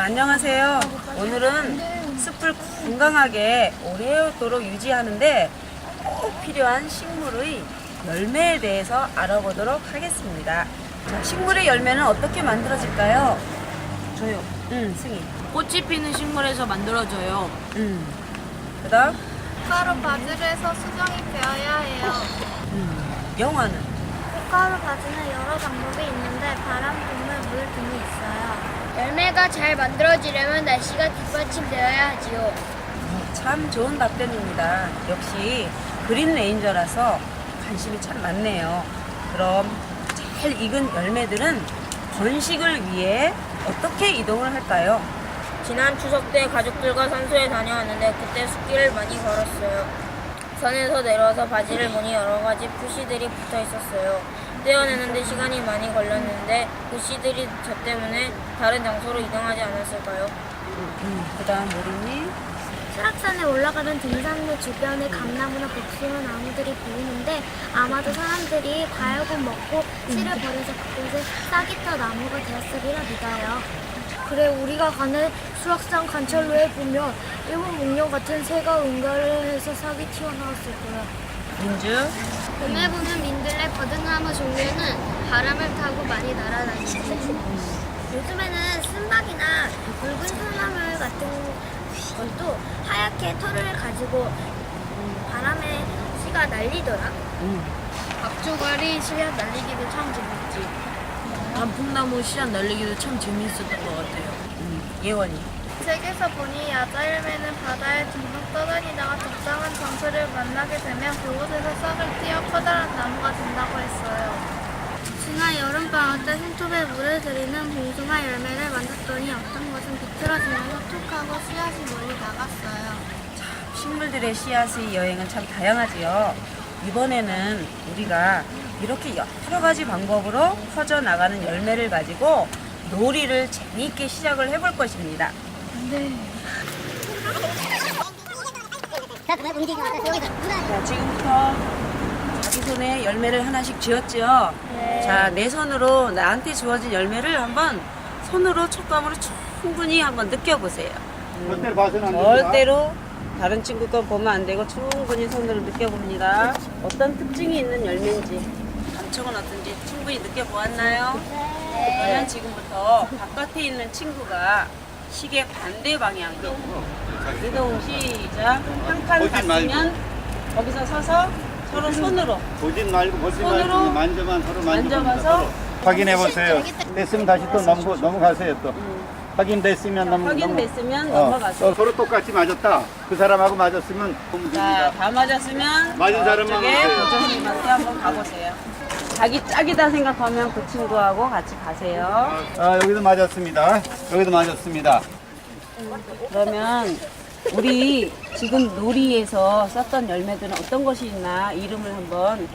안녕하세요. 오늘은 숲을 건강하게 오래도록 유지하는데 꼭 필요한 식물의 열매에 대해서 알아보도록 하겠습니다. 자, 식물의 열매는 어떻게 만들어질까요? 저요. 응, 승희. 꽃이 피는 식물에서 만들어져요. 응. 그 다음, 꽃가루 바질에서 수정이 되어야 해요. 음, 영화는? 꽃가루 바지는 여러 방법이 있는데 바람, 국물, 물 등이 있어요. 열매가 잘 만들어지려면 날씨가 뒷받침되어야 하지요. 참 좋은 답변입니다. 역시 그린 레인저라서 관심이 참 많네요. 그럼 잘 익은 열매들은 번식을 위해 어떻게 이동을 할까요? 지난 추석 때 가족들과 산소에 다녀왔는데 그때 숲길을 많이 걸었어요. 산에서 내려와서 바지를 보니 여러 가지 푸시들이 붙어 있었어요. 떼어내는데 시간이 많이 걸렸는데 그 씨들이 저 때문에 다른 장소로 이동하지 않았을까요? 음, 그 다음 모르니? 수락산에 올라가는 등산로 주변에 감나무나 복숭아 나무들이 보이는데 아마도 사람들이 과육을 먹고 씨를 버려서 그곳에 싹이 터 나무가 되었으리라 믿어요. 그래 우리가 가는 수락산 관찰로에 보면 일본 목련 같은 새가 응가를 해서 싹이 튀어나왔을 거야. 민주? 봄에 보면 민들레 버드나무 종류는 바람을 타고 많이 날아다니죠. 요즘에는 쓴박이나 붉은 소나물 같은 것도 하얗게 털을 가지고 음, 바람에 씨가 날리더라. 음. 박조가리 씨앗 날리기도 참 재밌지. 단풍나무 씨앗 날리기도 참 재미있었던 것 같아요. 음, 예원이. 책에서 보니 야자열매는 바다에 둥둥 떠다니다가 적당한 장소를 만나게 되면 그곳에서 싹을 띄어 커다란 나무가 된다고 했어요. 지난 여름방학 때 손톱에 물을 들이는 봉숭아 열매를 만졌더니 어떤 것은 비틀어지면서 툭 하고 씨앗이 멀리 나갔어요. 식물들의 씨앗의 여행은 참 다양하지요. 이번에는 우리가 이렇게 여러 가지 방법으로 퍼져 나가는 열매를 가지고 놀이를 재미있게 시작을 해볼 것입니다. 자, 지금부터 자 기 손에 열매를 하나씩 쥐었죠? 자, 내 손으로 나한테 주어진 열매를 한번 손으로 촉감으로 충분히 한번 느껴보세요. 절대로 봐서는 안 됩니다. 절대로 다른 친구 거 보면 안 되고 충분히 손으로 느껴봅니다. 어떤 특징이 있는 열매인지, 감촉은 어떤지 충분히 느껴보았나요? 그러면 지금부터 바깥에 있는 친구가 시계 반대 방향으로 이동 시작. 한 칸. 갔으면 거기서 서서 서로 손으로 보진 말고 보지 손으로 말고 만져만 서로 만져봐서 확인해 보세요. 됐으면 다시 또 넘고 넘어가세요 또. 확인됐으면 넘 확인됐으면 넘어- 어, 넘어가세요. 또 서로 똑같이 맞았다. 그 사람하고 맞았으면 보면 자, 됩니다. 다 맞았으면 맞은 사람만 저쪽에 오세요. 교장님한테 한번 가보세요. 자기 짝이다 생각하면 그 친구하고 같이 가세요. 아 여기도 맞았습니다. 여기도 맞았습니다. 그러면 우리 지금 놀이에서 썼던 열매들은 어떤 것이 있나 이름을 한번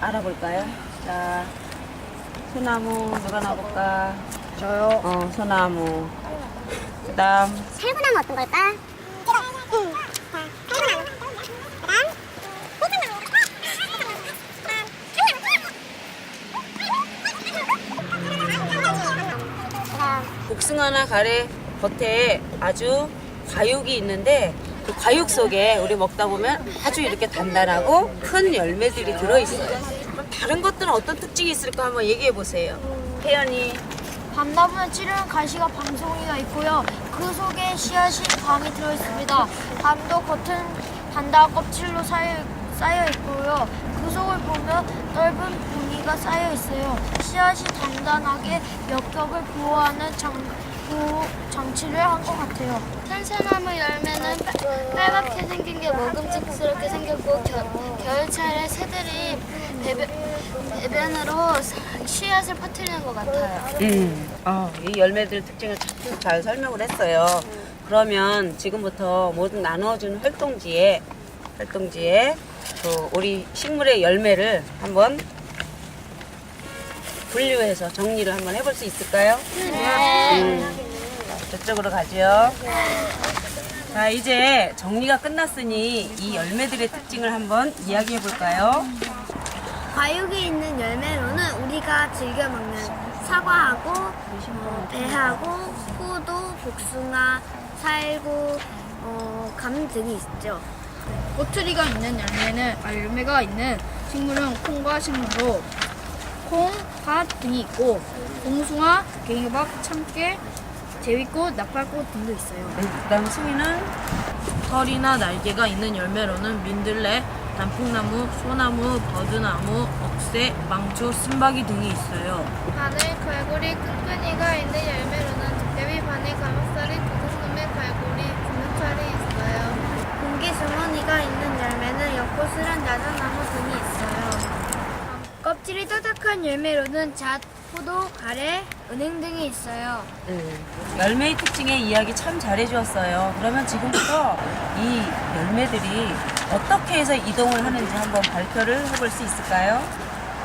알아볼까요? 자, 소나무 누가 나볼까? 저요. 어, 소나무. 그다음 살구나무 어떤 걸까? 복숭아나 가래 겉에 아주 과육이 있는데 그 과육 속에 우리 먹다 보면 아주 이렇게 단단하고 큰 열매들이 들어있어요. 그럼 다른 것들은 어떤 특징이 있을까 한번 얘기해 보세요. 혜연이 밤나무는 찌르는 가시가 방송이가 있고요. 그 속에 씨앗이 밤이 들어 있습니다. 밤도 겉은 단단한 껍질로 쌓여, 있고요. 그 속을 보면 넓은 분기가 쌓여 있어요. 씨앗이 단단하게 몇 겹을 보호하는 장, 보호 장치를 한 것 같아요. 탄산나무 열매는 빨- 빨갛게 생긴 게 먹음직스럽게 생겼고 겨, 겨울철에 새들이 배변, 배변으로 씨앗을 퍼뜨리는 것 같아요. 음, 아, 이 열매들 특징을 참 잘 설명을 했어요. 그러면 지금부터 모든 나누어주는 활동지에 활동지에 그 우리 식물의 열매를 한번 분류해서 정리를 한번 해볼 수 있을까요? 음, 자, 저쪽으로 가죠. 자, 이제 정리가 끝났으니 이 열매들의 특징을 한번 이야기해 볼까요? 과육이 있는 열매로는 우리가 즐겨 먹는 사과하고 어, 배하고 포도, 복숭아, 살구, 어, 감 등이 있죠. 꼬투리가 있는 열매는 아, 열매가 있는 식물은 콩과 식물로 콩, 팥 등이 있고 봉숭아, 갱이박, 참깨, 제위꽃, 나팔꽃 등도 있어요. 네, 그다음 승희는 털이나 날개가 있는 열매로는 민들레, 단풍나무, 소나무, 버드나무, 억새, 망초, 쓴바귀 등이 있어요. 바늘, 갈고리, 끈끈이가 있는 열매로는 도깨비, 바늘, 가목살이, 도둑놈의 갈고리, 구명철이 있어요. 공기 주머니가 있는 열매는 연꽃이란 야자나무 등이 있어요. 껍질이 딱 딱한 열매로는 잣, 포도, 가래, 은행 등이 있어요. 네, 열매의 특징에 이야기 참 잘해주었어요. 그러면 지금부터 이 열매들이 어떻게 해서 이동을 하는지 한번 발표를 해볼 수 있을까요?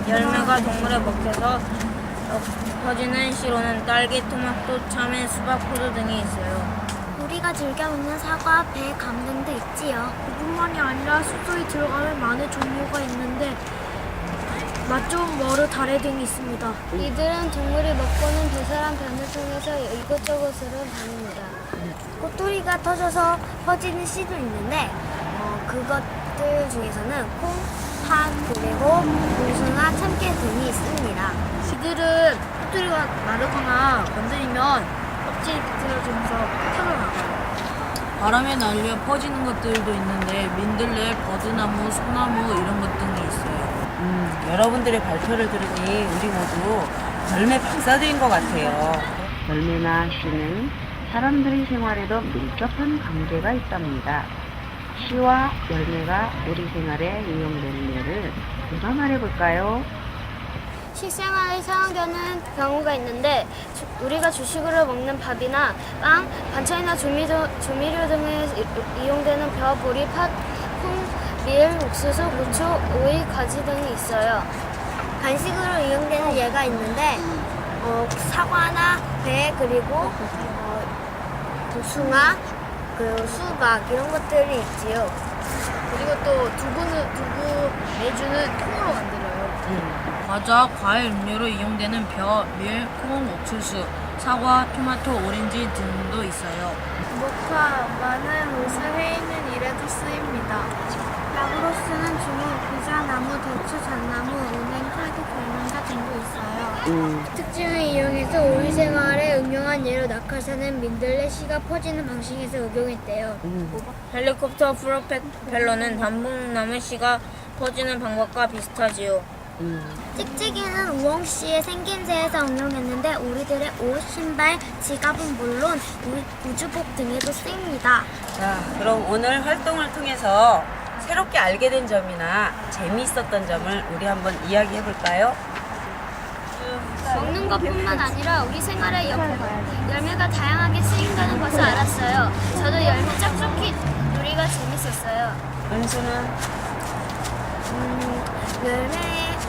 열매가 동물에 먹혀서 어, 퍼지는 시로는 딸기, 토마토, 참외, 수박, 포도 등이 있어요. 우리가 즐겨 먹는 사과, 배, 감 등도 있지요. 그뿐만이 아니라 숲속에 들어가면 많은 종류가 있는데 맛 좋은 머루, 다래 등이 있습니다. 이들은 동물이 먹고는 배설한 변을 통해서 이곳저곳으로 다닙니다. 꼬투리가 터져서 퍼지는 씨도 있는데 어, 그것들 중에서는 콩, 팥, 그리고 봉숭아, 참깨 등이 있습니다. 이들은 꼬투리가 마르거나 건드리면 껍질이 비틀어지면서 털어나가요. 바람에 날려 퍼지는 것들도 있는데 민들레, 버드나무, 소나무 이런 것 등이 있어요. 음, 여러분들의 발표를 들으니 우리 모두 열매 박사들인 것 같아요. 열매나 씨는 사람들의 생활에도 밀접한 관계가 있답니다. 씨와 열매가 우리 생활에 이용되는 예를 누가 말해볼까요? 식생활에 사용되는 경우가 있는데 주- 우리가 주식으로 먹는 밥이나 빵, 반찬이나 조미료, 조미료 등에 이- 이용되는 벼, 보리, 팥, 콩, 밀, 옥수수, 무초, 오이, 가지 등이 있어요. 간식으로 이용되는 예가 있는데 어, 사과나 배 그리고 어, 복숭아 그리고 수박 이런 것들이 있지요. 그리고 또 두부는 두부 매주는 통으로 만들어요. 과자, 과일, 음료로 이용되는 벼, 밀, 콩, 옥수수, 사과, 토마토, 오렌지 등도 있어요. 목화, 마늘, 무수, 회있는 일에도 쓰입니다. 약으로 쓰는 주먹, 비자 나무, 대추, 잣나무, 은행, 칼국, 별명사 등도 있어요. 특징을 이용해서 우리 생활에 응용한 예로 낙하산은 민들레 씨가 퍼지는 방식에서 응용했대요. 헬리콥터 프로펠러는 단풍나무 씨가 퍼지는 방법과 비슷하지요. 찍찍이는 우엉 씨의 생김새에서 응용했는데 우리들의 옷, 신발, 지갑은 물론 우- 우주복 등에도 쓰입니다. 자, 그럼 오늘 활동을 통해서 새롭게 알게 된 점이나 재미있었던 점을 우리 한번 이야기해 볼까요? 먹는 것뿐만 아니라 우리 생활에 열, 열매가 다양하게 쓰인다는 것을 알았어요. 저도 열매 짝짝이 놀이가 재밌었어요. 은수는 음, 열매의 어,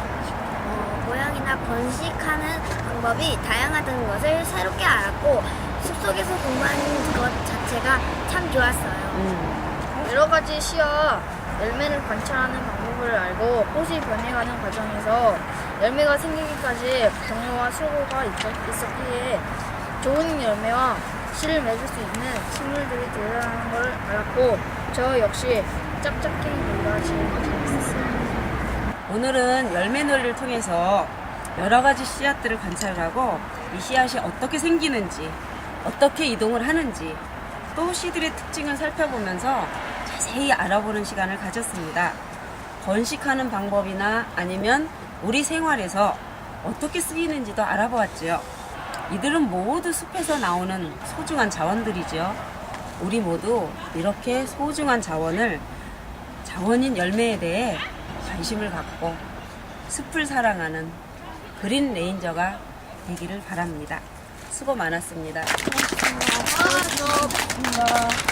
모양이나 번식하는 방법이 다양하다는 것을 새롭게 알았고 숲속에서 공부하는 것 자체가 참 좋았어요. 여러 가지 씨와 열매를 관찰하는 방법을 알고 꽃이 변해가는 과정에서 열매가 생기기까지 경로와 수고가 있었- 있었기에 좋은 열매와 씨를 맺을 수 있는 식물들이 대단한 걸 알았고 저 역시 짝짝이 놀이가 제일 재밌었어요. 오늘은 열매놀이를 통해서 여러 가지 씨앗들을 관찰하고 이 씨앗이 어떻게 생기는지, 어떻게 이동을 하는지, 또 씨들의 특징을 살펴보면서 자세히 알아보는 시간을 가졌습니다. 번식하는 방법이나 아니면 우리 생활에서 어떻게 쓰이는지도 알아보았지요. 이들은 모두 숲에서 나오는 소중한 자원들이죠. 우리 모두 이렇게 소중한 자원을 자원인 열매에 대해 관심을 갖고 숲을 사랑하는 그린 레인저가 되기를 바랍니다. 수고 많았습니다. 고맙습니다.